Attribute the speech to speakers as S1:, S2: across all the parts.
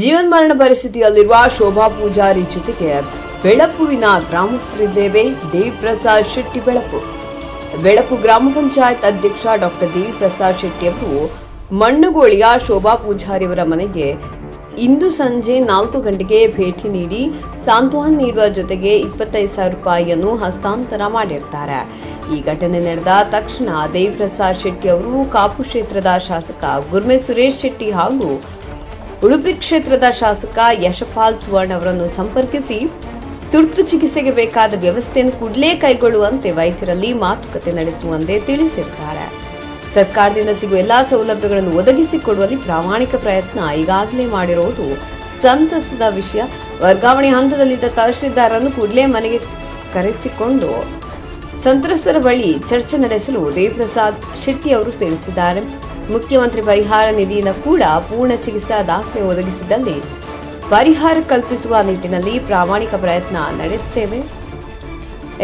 S1: ಜೀವನ್ಮರಣ ಪರಿಸ್ಥಿತಿಯಲ್ಲಿರುವ ಶೋಭಾ ಪೂಜಾರಿ ಜೊತೆಗೆ ಬೆಳಪುವಿನ ಗ್ರಾಮಸ್ಥರಿದ್ದೇವೆ. ದೇವಿಪ್ರಸಾದ್ ಶೆಟ್ಟಿ ಬೆಳಪು. ಬೆಳಪು ಗ್ರಾಮ ಪಂಚಾಯತ್ ಅಧ್ಯಕ್ಷ ಡಾಕ್ಟರ್ ದೇವಿಪ್ರಸಾದ್ ಶೆಟ್ಟಿ ಅವರು ಮಣ್ಣುಗೋಳಿಯ ಶೋಭಾ ಪೂಜಾರಿಯವರ ಮನೆಗೆ ಇಂದು ಸಂಜೆ ನಾಲ್ಕು ಗಂಟೆಗೆ ಭೇಟಿ ನೀಡಿ ಸಾಂತ್ವನ ನೀಡುವ ಜೊತೆಗೆ ಇಪ್ಪತ್ತೈದು ಸಾವಿರ ರೂಪಾಯಿಯನ್ನು ಹಸ್ತಾಂತರ ಮಾಡಿರ್ತಾರೆ. ಈ ಘಟನೆ ನಡೆದ ತಕ್ಷಣ ದೇವಿಪ್ರಸಾದ್ ಶೆಟ್ಟಿ ಅವರು ಕಾಪು ಕ್ಷೇತ್ರದ ಶಾಸಕ ಗುರ್ಮೆ ಸುರೇಶ್ ಶೆಟ್ಟಿ ಹಾಗೂ ಉಡುಪಿ ಕ್ಷೇತ್ರದ ಶಾಸಕ ಯಶಪಾಲ್ ಸುವರ್ಣ ಅವರನ್ನು ಸಂಪರ್ಕಿಸಿ ತುರ್ತು ಚಿಕಿತ್ಸೆಗೆ ಬೇಕಾದ ವ್ಯವಸ್ಥೆಯನ್ನು ಕೂಡಲೇ ಕೈಗೊಳ್ಳುವಂತೆ ವೈದ್ಯರಲ್ಲಿ ಮಾತುಕತೆ ನಡೆಸುವಂತೆ ತಿಳಿಸಿದ್ದಾರೆ. ಸರ್ಕಾರದಿಂದ ಸಿಗುವ ಎಲ್ಲಾ ಸೌಲಭ್ಯಗಳನ್ನು ಒದಗಿಸಿಕೊಡುವಲ್ಲಿ ಪ್ರಾಮಾಣಿಕ ಪ್ರಯತ್ನ ಈಗಾಗಲೇ ಮಾಡಿರುವುದು ಸಂತಸದ ವಿಷಯ. ವರ್ಗಾವಣೆ ಹಂತದಲ್ಲಿದ್ದ ತಹಶೀಲ್ದಾರನ್ನು ಕೂಡಲೇ ಮನೆಗೆ ಕರೆಸಿಕೊಂಡು ಸಂತ್ರಸ್ತರ ಬಳಿ ಚರ್ಚೆ ನಡೆಸಲು ದೇವಪ್ರಸಾದ್ ಶೆಟ್ಟಿ ಅವರು ತಿಳಿಸಿದ್ದಾರೆ. ಮುಖ್ಯಮಂತ್ರಿ ಪರಿಹಾರ ನಿಧಿಯಿಂದ ಕೂಡ ಪೂರ್ಣ ಚಿಕಿತ್ಸಾ ದಾಖಲೆ ಒದಗಿಸಿದಲ್ಲಿ ಪರಿಹಾರ ಕಲ್ಪಿಸುವ ನಿಟ್ಟಿನಲ್ಲಿ ಪ್ರಾಮಾಣಿಕ ಪ್ರಯತ್ನ ನಡೆಸುತ್ತೇವೆ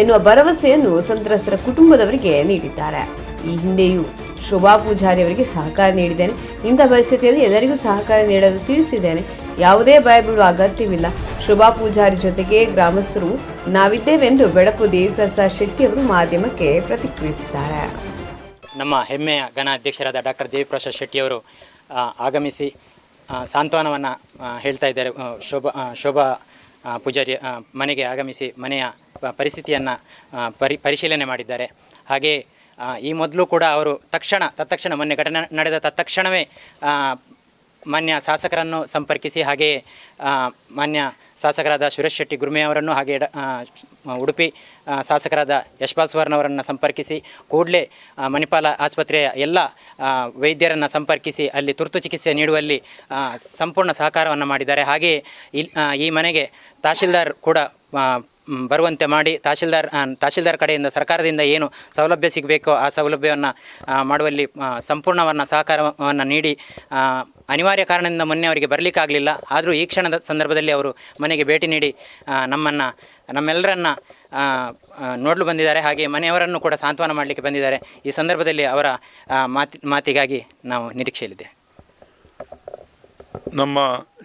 S1: ಎನ್ನುವ ಭರವಸೆಯನ್ನು ಸಂತ್ರಸ್ತರ ಕುಟುಂಬದವರಿಗೆ ನೀಡಿದ್ದಾರೆ. ಈ ಹಿಂದೆಯೂ ಶೋಭಾ ಪೂಜಾರಿ ಅವರಿಗೆ ಸಹಕಾರ ನೀಡಿದ್ದೇನೆ. ಇಂಥ ಪರಿಸ್ಥಿತಿಯಲ್ಲಿ ಎಲ್ಲರಿಗೂ ಸಹಕಾರ ನೀಡಲು ತಿಳಿಸಿದ್ದೇನೆ. ಯಾವುದೇ ಭಯ ಬೀಳುವ ಅಗತ್ಯವಿಲ್ಲ. ಶೋಭಾ ಪೂಜಾರಿ ಜೊತೆಗೆ ಗ್ರಾಮಸ್ಥರು ನಾವಿದ್ದೇವೆಂದು ಬೆಳಕು ದೇವಿಪ್ರಸಾದ್ ಶೆಟ್ಟಿ ಅವರು ಮಾಧ್ಯಮಕ್ಕೆ ಪ್ರತಿಕ್ರಿಯಿಸಿದ್ದಾರೆ.
S2: ನಮ್ಮ ಹೆಮ್ಮೆಯ ಘನ ಅಧ್ಯಕ್ಷರಾದ ಡಾಕ್ಟರ್ ದೇವಿಪ್ರಸಾದ್ ಶೆಟ್ಟಿಯವರು ಆಗಮಿಸಿ ಸಾಂತ್ವನವನ್ನು ಹೇಳ್ತಾ ಇದ್ದಾರೆ. ಶೋಭ ಶೋಭಾ ಪೂಜಾರಿ ಮನೆಗೆ ಆಗಮಿಸಿ ಮನೆಯ ಪರಿಸ್ಥಿತಿಯನ್ನು ಪರಿ, ಪರಿಶೀಲನೆ ಮಾಡಿದ್ದಾರೆ. ಹಾಗೆಯೇ ಈ ಮೊದಲು ಕೂಡ ಅವರು ತಕ್ಷಣ ತತ್ಕ್ಷಣ, ಮೊನ್ನೆ ಘಟನೆ ನಡೆದ ತತ್ಕ್ಷಣವೇ ಮಾನ್ಯ ಶಾಸಕರನ್ನು ಸಂಪರ್ಕಿಸಿ ಹಾಗೆಯೇ ಮಾನ್ಯ ಶಾಸಕರಾದ ಸುರೇಶ್ ಶೆಟ್ಟಿ ಗುರುಮೆಯವರನ್ನು ಹಾಗೆ ಉಡುಪಿ ಶಾಸಕರಾದ ಯಶ್ಪಾಲ್ ಸುವರ್ಣವರನ್ನು ಸಂಪರ್ಕಿಸಿ, ಕೂಡಲೇ ಮಣಿಪಾಲ ಆಸ್ಪತ್ರೆಯ ಎಲ್ಲ ವೈದ್ಯರನ್ನು ಸಂಪರ್ಕಿಸಿ ಅಲ್ಲಿ ತುರ್ತು ಚಿಕಿತ್ಸೆ ನೀಡುವಲ್ಲಿ ಸಂಪೂರ್ಣ ಸಹಕಾರವನ್ನು ಮಾಡಿದ್ದಾರೆ. ಹಾಗೆಯೇ ಈ ಮನೆಗೆ ತಹಶೀಲ್ದಾರ್ ಕೂಡ ಬರುವಂತೆ ಮಾಡಿ, ತಹಶೀಲ್ದಾರ್ ತಹಶೀಲ್ದಾರ್ ಕಡೆಯಿಂದ ಸರ್ಕಾರದಿಂದ ಏನು ಸೌಲಭ್ಯ ಸಿಗಬೇಕೋ ಆ ಸೌಲಭ್ಯವನ್ನು ಮಾಡುವಲ್ಲಿ ಸಂಪೂರ್ಣವನ್ನು ಸಹಕಾರವನ್ನು ನೀಡಿ ಅನಿವಾರ್ಯ ಕಾರಣದಿಂದ ಮೊನ್ನೆ ಅವರಿಗೆ ಬರಲಿಕ್ಕಾಗಲಿಲ್ಲ. ಆದರೂ ಈ ಕ್ಷಣದ ಸಂದರ್ಭದಲ್ಲಿ ಅವರು ಮನೆಗೆ ಭೇಟಿ ನೀಡಿ ನಮ್ಮನ್ನು ನಮ್ಮೆಲ್ಲರನ್ನ ನೋಡಲು ಬಂದಿದ್ದಾರೆ. ಹಾಗೆ ಮನೆಯವರನ್ನು ಕೂಡ ಸಾಂತ್ವನ ಮಾಡಲಿಕ್ಕೆ ಬಂದಿದ್ದಾರೆ. ಈ ಸಂದರ್ಭದಲ್ಲಿ ಅವರ ಮಾತಿ, ಮಾತಿಗಾಗಿ ನಾವು ನಿರೀಕ್ಷೆಯಲ್ಲಿದೆ
S3: ನಮ್ಮ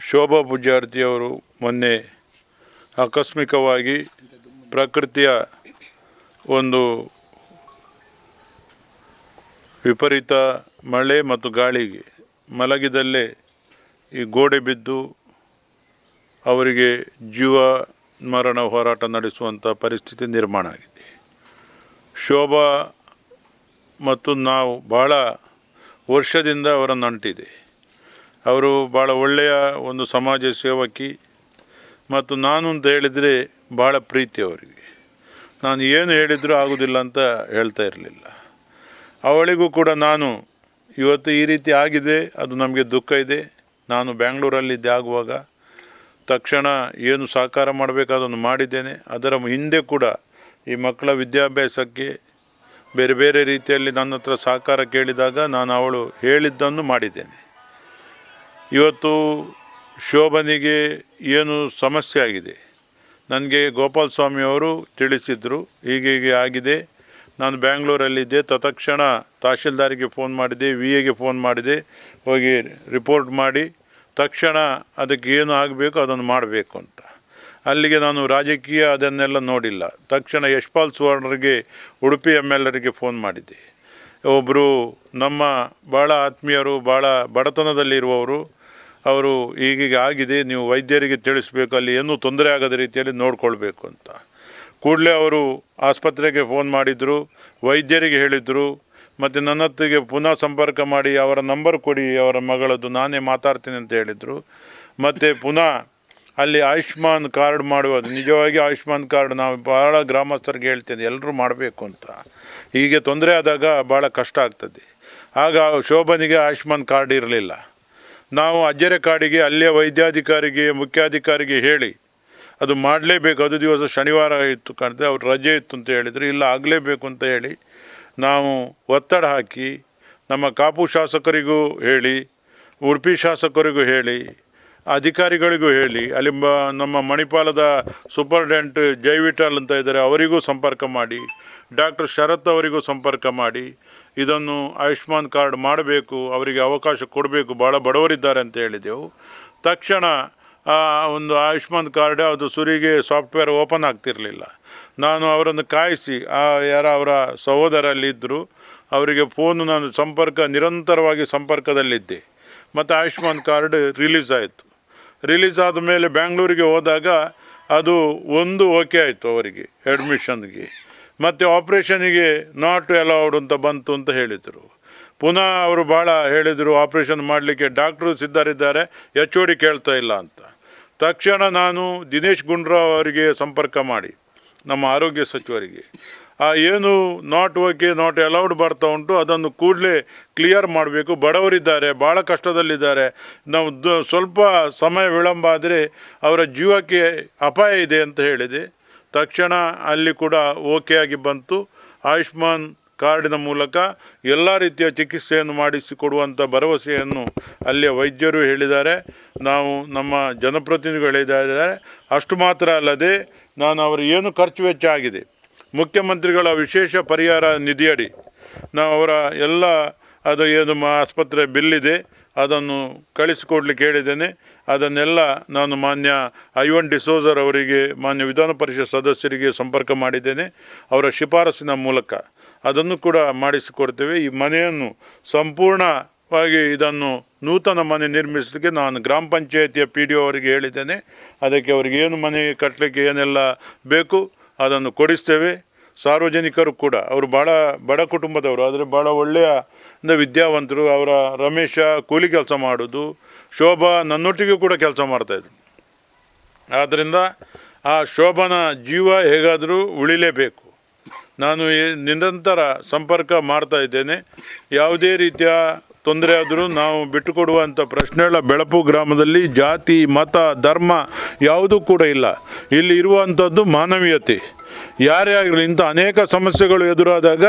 S3: ಶೋಭಾ ಪೂಜಾರ್ತಿಯವರು ಮೊನ್ನೆ ಆಕಸ್ಮಿಕವಾಗಿ ಪ್ರಕೃತಿಯ ಒಂದು ವಿಪರೀತ ಮಳೆ ಮತ್ತು ಗಾಳಿಗೆ ಮಲಗಿದಲ್ಲೇ ಈ ಗೋಡೆ ಬಿದ್ದು ಅವರಿಗೆ ಜೀವ ಮರಣ ಹೋರಾಟ ನಡೆಸುವಂಥ ಪರಿಸ್ಥಿತಿ ನಿರ್ಮಾಣ ಆಗಿದೆ. ಶೋಭಾ ಮತ್ತು ನಾವು ಭಾಳ ವರ್ಷದಿಂದ ಅವರ ನಂಟಿದೆ ಅವರು ಭಾಳ ಒಳ್ಳೆಯ ಒಂದು ಸಮಾಜ ಸೇವಕಿ ಮತ್ತು ನಾನು ಅಂತ ಹೇಳಿದರೆ ಭಾಳ ಪ್ರೀತಿ ಅವರಿಗೆ. ನಾನು ಏನು ಹೇಳಿದರೂ ಆಗೋದಿಲ್ಲ ಅಂತ ಹೇಳ್ತಾ ಇರಲಿಲ್ಲ. ಅವಳಿಗೂ ಕೂಡ ನಾನು ಇವತ್ತು ಈ ರೀತಿ ಆಗಿದೆ, ಅದು ನಮಗೆ ದುಃಖ ಇದೆ. ನಾನು ಬ್ಯಾಂಗ್ಳೂರಲ್ಲಿದ್ದೆ ಆಗುವಾಗ. ತಕ್ಷಣ ಏನು ಸಹಕಾರ ಮಾಡಬೇಕಾದನ್ನು ಮಾಡಿದ್ದೇನೆ. ಅದರ ಹಿಂದೆ ಕೂಡ ಈ ಮಕ್ಕಳ ವಿದ್ಯಾಭ್ಯಾಸಕ್ಕೆ ಬೇರೆ ಬೇರೆ ರೀತಿಯಲ್ಲಿ ನನ್ನ ಹತ್ರ ಸಹಕಾರ ಕೇಳಿದಾಗ ನಾನು ಅವಳು ಹೇಳಿದ್ದನ್ನು ಮಾಡಿದ್ದೇನೆ. ಇವತ್ತು ಶೋಭನಿಗೆ ಏನು ಸಮಸ್ಯೆ ಆಗಿದೆ? ನನಗೆ ಗೋಪಾಲ ಸ್ವಾಮಿಯವರು ತಿಳಿಸಿದರು, ಹೀಗೆ ಹೀಗೆ ಆಗಿದೆ. ನಾನು ಬ್ಯಾಂಗ್ಳೂರಲ್ಲಿದ್ದೆ ತತ್ಕ್ಷಣ ತಹಶೀಲ್ದಾರಿಗೆ ಫೋನ್ ಮಾಡಿದೆ ವಿ ಎಗೆ ಫೋನ್ ಮಾಡಿದೆ. ಹೋಗಿ ರಿಪೋರ್ಟ್ ಮಾಡಿ, ತಕ್ಷಣ ಅದಕ್ಕೆ ಏನು ಆಗಬೇಕು ಅದನ್ನು ಮಾಡಬೇಕು ಅಂತ. ಅಲ್ಲಿಗೆ ನಾನು ರಾಜಕೀಯ ಅದನ್ನೆಲ್ಲ ನೋಡಿಲ್ಲ. ತಕ್ಷಣ ಯಶ್ಪಾಲ್ ಸುವರ್ಣರಿಗೆ, ಉಡುಪಿ ಎಂ ಎಲ್ ಎರಿಗೆ ಫೋನ್ ಮಾಡಿದ್ದೆ ಒಬ್ಬರು ನಮ್ಮ ಭಾಳ ಆತ್ಮೀಯರು ಭಾಳ ಬಡತನದಲ್ಲಿರುವವರು ಅವರು ಈಗೀಗ ಆಗಿದೆ, ನೀವು ವೈದ್ಯರಿಗೆ ತಿಳಿಸ್ಬೇಕು, ಅಲ್ಲಿ ಏನೂ ತೊಂದರೆ ಆಗದ ರೀತಿಯಲ್ಲಿ ನೋಡ್ಕೊಳ್ಬೇಕು ಅಂತ. ಕೂಡಲೇ ಅವರು ಆಸ್ಪತ್ರೆಗೆ ಫೋನ್ ಮಾಡಿದರು, ವೈದ್ಯರಿಗೆ ಹೇಳಿದರು, ಮತ್ತು ನನ್ನ ಹತ್ತಿಗೆ ಪುನಃ ಸಂಪರ್ಕ ಮಾಡಿ ಅವರ ನಂಬರ್ ಕೊಡಿ, ಅವರ ಮಗಳದ್ದು ನಾನೇ ಮಾತಾಡ್ತೀನಿ ಅಂತ ಹೇಳಿದರು. ಮತ್ತು ಪುನಃ ಅಲ್ಲಿ ಆಯುಷ್ಮಾನ್ ಕಾರ್ಡ್ ಮಾಡುವುದು, ನಿಜವಾಗಿ ಆಯುಷ್ಮಾನ್ ಕಾರ್ಡ್ ನಾವು ಭಾಳ ಗ್ರಾಮಸ್ಥರಿಗೆ ಹೇಳ್ತೇನೆ, ಎಲ್ಲರೂ ಮಾಡಬೇಕು ಅಂತ. ಹೀಗೆ ತೊಂದರೆ ಆದಾಗ ಭಾಳ ಕಷ್ಟ ಆಗ್ತದೆ. ಆಗ ಶೋಭನಿಗೆ ಆಯುಷ್ಮಾನ್ ಕಾರ್ಡ್ ಇರಲಿಲ್ಲ. ನಾವು ಅಜ್ಜರೆ ಕಾರ್ಡಿಗೆ ಅಲ್ಲಿಯ ವೈದ್ಯಾಧಿಕಾರಿಗೆ, ಮುಖ್ಯಾಧಿಕಾರಿಗೆ ಹೇಳಿ ಅದು ಮಾಡಲೇಬೇಕು. ಅದು ದಿವಸ ಶನಿವಾರ ಇತ್ತು ಕಾಣ್ತದೆ ಅವ್ರು ರಜೆ ಇತ್ತು ಅಂತ ಹೇಳಿದರು. ಇಲ್ಲ, ಆಗಲೇಬೇಕು ಅಂತ ಹೇಳಿ ನಾವು ಒತ್ತಡ ಹಾಕಿ ನಮ್ಮ ಕಾಪು ಶಾಸಕರಿಗೂ ಹೇಳಿ, ಉಡುಪಿ ಶಾಸಕರಿಗೂ ಹೇಳಿ, ಅಧಿಕಾರಿಗಳಿಗೂ ಹೇಳಿ, ಅಲ್ಲಿ ನಮ್ಮ ಮಣಿಪಾಲದ ಸೂಪರ್ಡೆಂಟ್ ಜೈ ವಿಠಲ್ ಅಂತ ಇದ್ದಾರೆ, ಅವರಿಗೂ ಸಂಪರ್ಕ ಮಾಡಿ, ಡಾಕ್ಟರ್ ಶರತ್ ಅವರಿಗೂ ಸಂಪರ್ಕ ಮಾಡಿ, ಇದನ್ನು ಆಯುಷ್ಮಾನ್ ಕಾರ್ಡ್ ಮಾಡಬೇಕು, ಅವರಿಗೆ ಅವಕಾಶ ಕೊಡಬೇಕು ಭಾಳ ಬಡವರಿದ್ದಾರೆ ಅಂತ ಹೇಳಿದೆವು. ತಕ್ಷಣ ಒಂದು ಆಯುಷ್ಮಾನ್ ಕಾರ್ಡ್, ಅದು ಸುರಿಗೆ ಸಾಫ್ಟ್ವೇರ್ ಓಪನ್ ಆಗ್ತಿರಲಿಲ್ಲ. ನಾನು ಅವರನ್ನು ಕಾಯಿಸಿ, ಆ, ಯಾರ ಅವರ ಸಹೋದರಲ್ಲಿದ್ದರು ಅವರಿಗೆ ಫೋನು ನಾನು ಸಂಪರ್ಕ, ನಿರಂತರವಾಗಿ ಸಂಪರ್ಕದಲ್ಲಿದ್ದೆ. ಮತ್ತು ಆಯುಷ್ಮಾನ್ ಕಾರ್ಡ್ ರಿಲೀಸ್ ಆಯಿತು. ರಿಲೀಸ್ ಆದ ಮೇಲೆ ಬ್ಯಾಂಗ್ಳೂರಿಗೆ ಹೋದಾಗ ಅದು ಒಂದು ಓಕೆ ಆಯಿತು ಅವರಿಗೆ, ಅಡ್ಮಿಷನ್ಗೆ. ಮತ್ತು ಆಪ್ರೇಷನಿಗೆ ನಾಟ್ ಅಲೌಡ್ ಅಂತ ಬಂತು ಅಂತ ಹೇಳಿದರು. ಪುನಃ ಅವರು ಭಾಳ ಹೇಳಿದರು, ಆಪ್ರೇಷನ್ ಮಾಡಲಿಕ್ಕೆ ಡಾಕ್ಟ್ರು ಸಿದ್ಧರಿದ್ದಾರೆ, ಎಚ್ ಓ ಡಿ ಕೇಳ್ತಾ ಇಲ್ಲ ಅಂತ. ತಕ್ಷಣ ನಾನು ದಿನೇಶ್ ಗುಂಡ್ರಾವ್ ಅವರಿಗೆ ಸಂಪರ್ಕ ಮಾಡಿ, ನಮ್ಮ ಆರೋಗ್ಯ ಸಚಿವರಿಗೆ. ಆ ಏನು ನಾಟ್ ಓಕೆ ನಾಟ್ ಅಲೌಡ್ ಬರ್ತಾ ಉಂಟು, ಅದನ್ನು ಕೂಡಲೇ ಕ್ಲಿಯರ್ ಮಾಡಬೇಕು. ಬಡವರಿದ್ದಾರೆ ಭಾಳ ಕಷ್ಟದಲ್ಲಿದ್ದಾರೆ. ನಾವು ದ, ಸ್ವಲ್ಪ ಸಮಯ ವಿಳಂಬ ಆದರೆ ಅವರ ಜೀವಕ್ಕೆ ಅಪಾಯ ಇದೆ ಅಂತ ಹೇಳಿದೆ. ತಕ್ಷಣ ಅಲ್ಲಿ ಕೂಡ ಓಕೆ ಆಗಿ ಬಂತು. ಆಯುಷ್ಮಾನ್ ಕಾರ್ಡಿನ ಮೂಲಕ ಎಲ್ಲ ರೀತಿಯ ಚಿಕಿತ್ಸೆಯನ್ನು ಮಾಡಿಸಿಕೊಡುವಂಥ ಭರವಸೆಯನ್ನು ಅಲ್ಲಿಯ ವೈದ್ಯರು ಹೇಳಿದ್ದಾರೆ. ನಾವು ನಮ್ಮ ಜನಪ್ರತಿನಿಧಿಗಳು ಹೇಳಿದ್ದಾರೆ. ಅಷ್ಟು ಮಾತ್ರ ಅಲ್ಲದೆ ನಾನು ಅವರು ಏನು ಖರ್ಚು ವೆಚ್ಚ ಆಗಿದೆ, ಮುಖ್ಯಮಂತ್ರಿಗಳ ವಿಶೇಷ ಪರಿಹಾರ ನಿಧಿಯಡಿ ನಾವು ಅವರ ಎಲ್ಲ ಅದು ಏನು ಆಸ್ಪತ್ರೆ ಬಿಲ್ಲಿದೆ, ಅದನ್ನು ಕಳಿಸಿಕೊಡ್ಲಿಕ್ಕೆ ಹೇಳಿದ್ದೇನೆ. ಅದನ್ನೆಲ್ಲ ನಾನು ಮಾನ್ಯ ಐವನ್ ಡಿಸೋಜರ್ ಅವರಿಗೆ, ಮಾನ್ಯ ವಿಧಾನ ಪರಿಷತ್ ಸದಸ್ಯರಿಗೆ ಸಂಪರ್ಕ ಮಾಡಿದ್ದೇನೆ. ಅವರ ಶಿಫಾರಸಿನ ಮೂಲಕ ಅದನ್ನು ಕೂಡ ಮಾಡಿಸಿಕೊಡ್ತೇವೆ. ಈ ಮನೆಯನ್ನು ಸಂಪೂರ್ಣವಾಗಿ ಇದನ್ನು ನೂತನ ಮನೆ ನಿರ್ಮಿಸಲಿಕ್ಕೆ ನಾನು ಗ್ರಾಮ ಪಂಚಾಯಿತಿಯ ಪಿ ಡಿ ಅವರಿಗೆ ಹೇಳಿದ್ದೇನೆ. ಅದಕ್ಕೆ ಅವರಿಗೆ ಏನು ಮನೆ ಕಟ್ಟಲಿಕ್ಕೆ ಏನೆಲ್ಲ ಬೇಕು ಅದನ್ನು ಕೊಡಿಸ್ತೇವೆ. ಸಾರ್ವಜನಿಕರು ಕೂಡ, ಅವರು ಭಾಳ ಬಡ ಕುಟುಂಬದವರು, ಆದರೆ ಭಾಳ ಒಳ್ಳೆಯ ವಿದ್ಯಾವಂತರು, ಅವರ ರಮೇಶ ಕೂಲಿ ಕೆಲಸ ಮಾಡೋದು, ಶೋಭಾ ನನ್ನೊಟ್ಟಿಗೆ ಕೂಡ ಕೆಲಸ ಮಾಡ್ತಾಯಿದ್ರು ಆದ್ದರಿಂದ ಆ ಶೋಭನ ಜೀವ ಹೇಗಾದರೂ ಉಳಿಲೇಬೇಕು. ನಾನು ನಿರಂತರ ಸಂಪರ್ಕ ಮಾಡ್ತಾ ಇದ್ದೇನೆ. ಯಾವುದೇ ರೀತಿಯ ತೊಂದರೆ ಆದರೂ ನಾವು ಬಿಟ್ಟುಕೊಡುವಂಥ ಪ್ರಶ್ನೆಗಳ ಬೆಳಪು ಗ್ರಾಮದಲ್ಲಿ ಜಾತಿ, ಮತ, ಧರ್ಮ ಯಾವುದೂ ಕೂಡ ಇಲ್ಲ. ಇಲ್ಲಿ ಇರುವಂಥದ್ದು ಮಾನವೀಯತೆ. ಯಾರೇ ಆಗಲಿ ಇಂಥ ಅನೇಕ ಸಮಸ್ಯೆಗಳು ಎದುರಾದಾಗ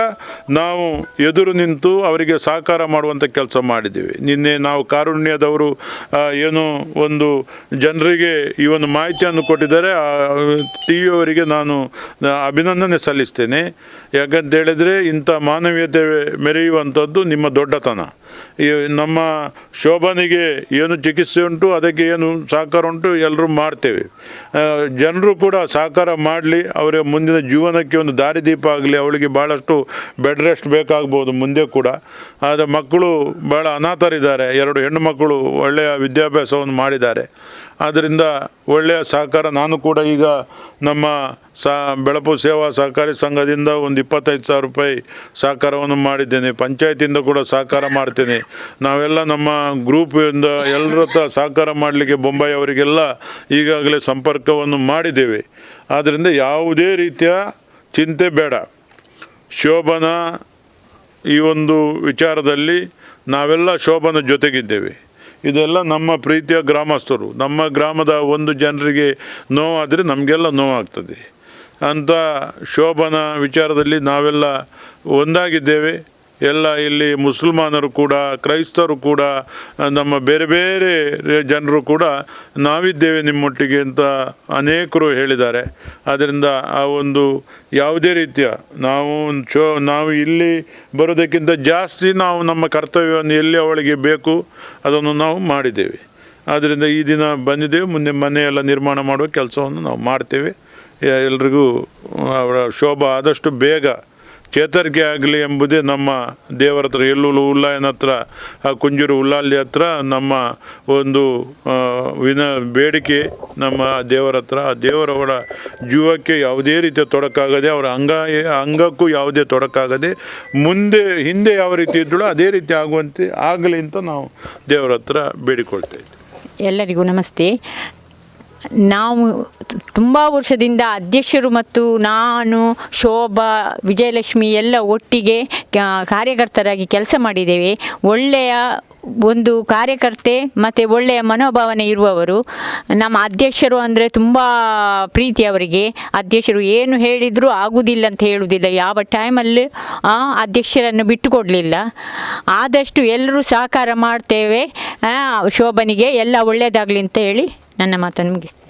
S3: ನಾವು ಎದುರು ನಿಂತು ಅವರಿಗೆ ಸಹಕಾರ ಮಾಡುವಂಥ ಕೆಲಸ ಮಾಡಿದ್ದೀವಿ. ನಿನ್ನೆ ನಾವು ಕಾರುಣ್ಯದವರು ಏನು ಒಂದು ಜನರಿಗೆ ಈ ಒಂದು ಮಾಹಿತಿಯನ್ನು ಕೊಟ್ಟಿದ್ದಾರೆ. ಟಿ ವಿ ಅವರಿಗೆ ನಾನು ಅಭಿನಂದನೆ ಸಲ್ಲಿಸ್ತೇನೆ. ಯಾಕಂತ ಹೇಳಿದರೆ ಇಂಥ ಮಾನವೀಯತೆ ಮೆರೆಯುವಂಥದ್ದು ನಿಮ್ಮ ದೊಡ್ಡತನ. ಈ ನಮ್ಮ ಶೋಭನಿಗೆ ಏನು ಚಿಕಿತ್ಸೆ ಉಂಟು, ಅದಕ್ಕೆ ಏನು ಸಹಕಾರ ಉಂಟು, ಎಲ್ಲರೂ ಮಾಡ್ತೇವೆ. ಜನರು ಕೂಡ ಸಹಕಾರ ಮಾಡಲಿ, ಅವರ ಮುಂದಿನ ಜೀವನಕ್ಕೆ ಒಂದು ದಾರಿದೀಪ ಆಗಲಿ, ಅವಳಿಗೆ ಭಾಳಷ್ಟು ಬೆಡ್ ರೆಸ್ಟ್ ಬೇಕಾಗ್ಬೋದು ಮುಂದೆ ಕೂಡ. ಆದರೆ ಮಕ್ಕಳು ಭಾಳ ಅನಾಥರಿದ್ದಾರೆ, ಎರಡು ಹೆಣ್ಣು ಮಕ್ಕಳು ಒಳ್ಳೆಯ ವಿದ್ಯಾಭ್ಯಾಸವನ್ನು ಮಾಡಿದ್ದಾರೆ. ಆದ್ದರಿಂದ ಒಳ್ಳೆಯ ಸಹಕಾರ ನಾನು ಕೂಡ ಈಗ ನಮ್ಮ ಸಾ ಬೆಳಪು ಸೇವಾ ಸಹಕಾರಿ ಸಂಘದಿಂದ ಒಂದು ಇಪ್ಪತ್ತೈದು ಸಾವಿರ ರೂಪಾಯಿ ಸಹಕಾರವನ್ನು ಮಾಡಿದ್ದೇನೆ. ಪಂಚಾಯತಿಂದ ಕೂಡ ಸಹಕಾರ ಮಾಡ್ತೇನೆ. ನಾವೆಲ್ಲ ನಮ್ಮ ಗ್ರೂಪಿಂದ ಎಲ್ಲರ ಹತ್ರ ಸಹಕಾರ ಮಾಡಲಿಕ್ಕೆ ಬೊಂಬಾಯಿ ಅವರಿಗೆಲ್ಲ ಈಗಾಗಲೇ ಸಂಪರ್ಕವನ್ನು ಮಾಡಿದ್ದೇವೆ. ಆದ್ದರಿಂದ ಯಾವುದೇ ರೀತಿಯ ಚಿಂತೆ ಬೇಡ. ಶೋಭನ ಈ ಒಂದು ವಿಚಾರದಲ್ಲಿ ನಾವೆಲ್ಲ ಶೋಭನ ಜೊತೆಗಿದ್ದೇವೆ. ಇದೆಲ್ಲ ನಮ್ಮ ಪ್ರೀತಿಯ ಗ್ರಾಮಸ್ಥರು. ನಮ್ಮ ಗ್ರಾಮದ ಒಂದು ಜನರಿಗೆ ನೋವಾದರೆ ನಮಗೆಲ್ಲ ನೋವಾಗ್ತದೆ. ಅಂತ ಶೋಭನ ವಿಚಾರದಲ್ಲಿ ನಾವೆಲ್ಲ ಒಂದಾಗಿದ್ದೇವೆ. ಎಲ್ಲ ಇಲ್ಲಿ ಮುಸಲ್ಮಾನರು ಕೂಡ, ಕ್ರೈಸ್ತರು ಕೂಡ, ನಮ್ಮ ಬೇರೆ ಬೇರೆ ಜನರು ಕೂಡ ನಾವಿದ್ದೇವೆ ನಿಮ್ಮೊಟ್ಟಿಗೆ ಅಂತ ಅನೇಕರು ಹೇಳಿದ್ದಾರೆ. ಆದ್ದರಿಂದ ಆ ಒಂದು ಯಾವುದೇ ರೀತಿಯ ನಾವು ಶೋ, ನಾವು ಇಲ್ಲಿ ಬರೋದಕ್ಕಿಂತ ಜಾಸ್ತಿ ನಾವು ನಮ್ಮ ಕರ್ತವ್ಯವನ್ನು ಎಲ್ಲಿ ಅವಳಿಗೆ ಬೇಕು ಅದನ್ನು ನಾವು ಮಾಡಿದ್ದೇವೆ. ಆದ್ದರಿಂದ ಈ ದಿನ ಬಂದಿದ್ದೇವೆ ಮುಂದೆ ಮನೆಯೆಲ್ಲ ನಿರ್ಮಾಣ ಮಾಡುವ ಕೆಲಸವನ್ನು ನಾವು ಮಾಡ್ತೇವೆ. ಎಲ್ರಿಗೂ ಅವರ ಶೋಭ ಆದಷ್ಟು ಬೇಗ ಚೇತರಿಕೆ ಆಗಲಿ ಎಂಬುದೇ ನಮ್ಮ ದೇವರ ಹತ್ರ, ಎಲ್ಲೂಲು ಉಲ್ಲಾಯನ ಹತ್ರ, ಆ ಕುಂಜೂರು ಉಲ್ಲಾಲಿ ಹತ್ರ ನಮ್ಮ ಒಂದು ವಿನ ಬೇಡಿಕೆ ನಮ್ಮ ದೇವರ ಹತ್ರ. ಆ ದೇವರವರ ಜೀವಕ್ಕೆ ಯಾವುದೇ ರೀತಿಯ ತೊಡಕಾಗದೆ, ಅವರ ಅಂಗ, ಅಂಗಕ್ಕೂ ಯಾವುದೇ ತೊಡಕಾಗದೆ, ಮುಂದೆ, ಹಿಂದೆ ಯಾವ ರೀತಿ ಇದ್ದಳೋ ಅದೇ ರೀತಿ ಆಗುವಂತೆ ಆಗಲಿ ಅಂತ ನಾವು ದೇವರ ಹತ್ರ ಬೇಡಿಕೊಳ್ತೇವೆ
S4: ಎಲ್ಲರಿಗೂ ನಮಸ್ತೆ. ನಾವು ತುಂಬ ವರ್ಷದಿಂದ ಅಧ್ಯಕ್ಷರು ಮತ್ತು ನಾನು, ಶೋಭಾ, ವಿಜಯಲಕ್ಷ್ಮಿ ಎಲ್ಲ ಒಟ್ಟಿಗೆ ಕಾರ್ಯಕರ್ತರಾಗಿ ಕೆಲಸ ಮಾಡಿದ್ದೇವೆ. ಒಳ್ಳೆಯ ಒಂದು ಕಾರ್ಯಕರ್ತೆ ಮತ್ತು ಒಳ್ಳೆಯ ಮನೋಭಾವನೆ ಇರುವವರು. ನಮ್ಮ ಅಧ್ಯಕ್ಷರು ಅಂದರೆ ತುಂಬ ಪ್ರೀತಿ ಅವರಿಗೆ. ಅಧ್ಯಕ್ಷರು ಏನು ಹೇಳಿದರೂ ಆಗುವುದಿಲ್ಲ ಅಂತ ಹೇಳುವುದಿಲ್ಲ ಯಾವ ಟೈಮಲ್ಲಿ ಅಧ್ಯಕ್ಷರನ್ನು ಬಿಟ್ಟುಕೊಡಲಿಲ್ಲ. ಆದಷ್ಟು ಎಲ್ಲರೂ ಸಹಕಾರ ಮಾಡ್ತೇವೆ. ಶೋಭನಿಗೆ ಎಲ್ಲ ಒಳ್ಳೆಯದಾಗಲಿ ಅಂತ ಹೇಳಿ ನನ್ನ ಮಾತನ್ನು ಮುಗಿಸ್ತೇನೆ